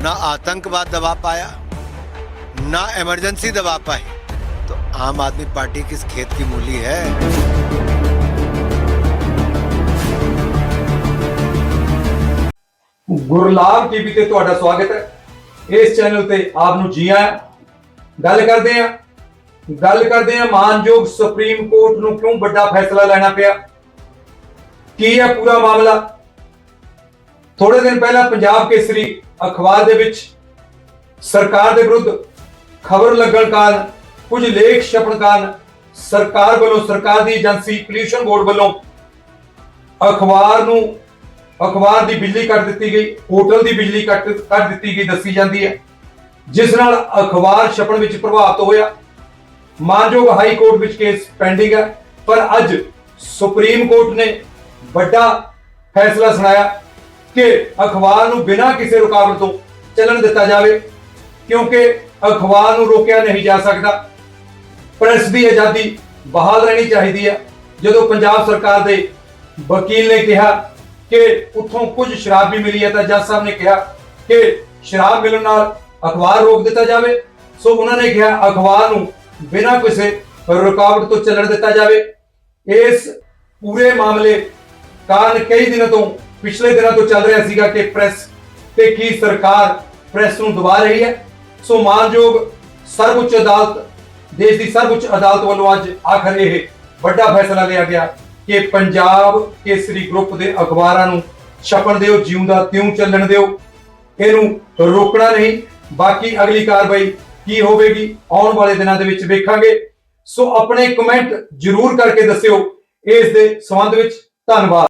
ना आतंकवाद दबा पाया ना इमरजेंसी दबा पाई तो आम आदमी पार्टी किस खेत की मूली है ਗੁਰਲਾਬ ਟੀਵੀ ਤੇ ਤੁਹਾਡਾ ਸਵਾਗਤ ਹੈ ਇਸ ਚੈਨਲ ਤੇ ਆਪ ਨੂੰ ਜੀ ਆਇਆਂ ਗੱਲ ਕਰਦੇ ਹਾਂ ਗੱਲ ਕਰਦੇ ਹਾਂ ਮਾਨਯੋਗ ਸੁਪਰੀਮ ਕੋਰਟ ਨੂੰ ਕਿਉਂ ਵੱਡਾ ਫੈਸਲਾ ਲੈਣਾ ਪਿਆ ਕੀ ਹੈ ਪੂਰਾ ਮਾਮਲਾ ਥੋੜੇ ਦਿਨ ਪਹਿਲਾਂ ਪੰਜਾਬ ਕੇਸਰੀ ਅਖਬਾਰ ਦੇ ਵਿੱਚ ਸਰਕਾਰ ਦੇ ਵਿਰੁੱਧ ਖਬਰ ਲੱਗਣ ਕਾਰਨ, ਕੁਝ ਲੇਖ ਛਪਣ ਕਾਰਨ ਸਰਕਾਰ ਵੱਲੋਂ, ਸਰਕਾਰ ਦੀ ਏਜੰਸੀ, ਪੋਲਿਊਸ਼ਨ ਬੋਰਡ ਵੱਲੋਂ ਅਖਬਾਰ ਨੂੰ, ਅਖਬਾਰ ਦੀ ਬਿਜਲੀ ਕੱਟ ਦਿੱਤੀ ਗਈ, ਹੋਟਲ ਦੀ ਬਿਜਲੀ ਕੱਟ ਕੱਟ ਦਿੱਤੀ ਗਈ, ਦੱਸੀ ਜਾਂਦੀ ਹੈ। ਜਿਸ ਨਾਲ ਅਖਬਾਰ ਛਪਣ ਵਿੱਚ ਪ੍ਰਭਾਵਿਤ ਹੋਇਆ। ਮਾਨਯੋਗ ਹਾਈ ਕੋਰਟ ਵਿੱਚ ਕੇਸ ਪੈਂਡਿੰਗ ਹੈ। ਪਰ ਅੱਜ ਸੁਪਰੀਮ ਕੋਰਟ ਨੇ ਵੱਡਾ ਫੈਸਲਾ ਸੁਣਾਇਆ। ਕਿ ਅਖਬਾਰ ਨੂੰ ਬਿਨਾਂ ਕਿਸੇ ਰੁਕਾਵਟ ਤੋਂ ਚੱਲਣ ਦਿੱਤਾ ਜਾਵੇ, ਕਿਉਂਕਿ ਅਖਬਾਰ ਨੂੰ ਰੋਕਿਆ ਨਹੀਂ ਜਾ ਸਕਦਾ। ਪ੍ਰੈਸ ਦੀ ਆਜ਼ਾਦੀ ਬਹਾਲ ਰਹਿਣੀ ਚਾਹੀਦੀ ਹੈ। ਜਦੋਂ ਪੰਜਾਬ ਸਰਕਾਰ ਦੇ ਵਕੀਲ ਨੇ ਕਿਹਾ ਕਿ ਉੱਥੋਂ ਕੁਝ ਸ਼ਰਾਬ ਵੀ ਮਿਲੀ ਹੈ ਤਾਂ ਜੱਜ ਸਾਹਿਬ ਨੇ ਕਿਹਾ ਕਿ ਸ਼ਰਾਬ ਮਿਲਣ ਨਾਲ ਅਖਬਾਰ ਰੋਕ ਦਿੱਤਾ ਜਾਵੇ। ਸੋ ਉਹਨਾਂ ਨੇ ਕਿਹਾ ਅਖਬਾਰ ਨੂੰ ਬਿਨਾਂ ਕਿਸੇ ਰੁਕਾਵਟ ਤੋਂ ਚੱਲਣ ਦਿੱਤਾ ਜਾਵੇ। ਇਸ ਪੂਰੇ ਮਾਮਲੇ ਕਾਰਨ ਕਈ ਦਿਨਾਂ ਤੋਂ ਪਿਛਲੇ ਦਿਨਾਂ ਤੋਂ ਚੱਲ ਰਿਹਾ ਸੀਗਾ ਕਿ ਪ੍ਰੈਸ ਤੇ ਕੀ ਸਰਕਾਰ ਪ੍ਰੈਸ ਨੂੰ ਦਬਾ ਰਹੀ ਹੈ। ਸੋ ਮਾਨਯੋਗ ਸਰਵਉੱਚ ਅਦਾਲਤ, ਦੇਸ਼ ਦੀ ਸਰਵਉੱਚ ਅਦਾਲਤ ਵੱਲੋਂ ਅੱਜ ਆਖਰ ਇਹ ਵੱਡਾ ਫੈਸਲਾ ਲਿਆ ਗਿਆ ਕਿ ਪੰਜਾਬ ਕੇਸਰੀ ਗਰੁੱਪ ਦੇ ਅਖਬਾਰਾਂ ਨੂੰ ਛਪਣ ਦਿਓ, ਜਿਉਂਦਾ ਤਿਉਂ ਚੱਲਣ ਦਿਓ। ਇਹਨੂੰ ਰੋਕਣਾ ਨਹੀਂ, ਬਾਕੀ ਅਗਲੀ ਕਾਰਵਾਈ ਕੀ ਹੋਵੇਗੀ, ਆਉਣ ਵਾਲੇ ਦਿਨਾਂ ਦੇ ਵਿੱਚ ਵੇਖਾਂਗੇ। ਸੋ ਆਪਣੇ ਕਮੈਂਟ ਜਰੂਰ ਕਰਕੇ ਦੱਸਿਓ। ਇਸ ਦੇ ਸੰਬੰਧ ਵਿੱਚ ਧੰਨਵਾਦ।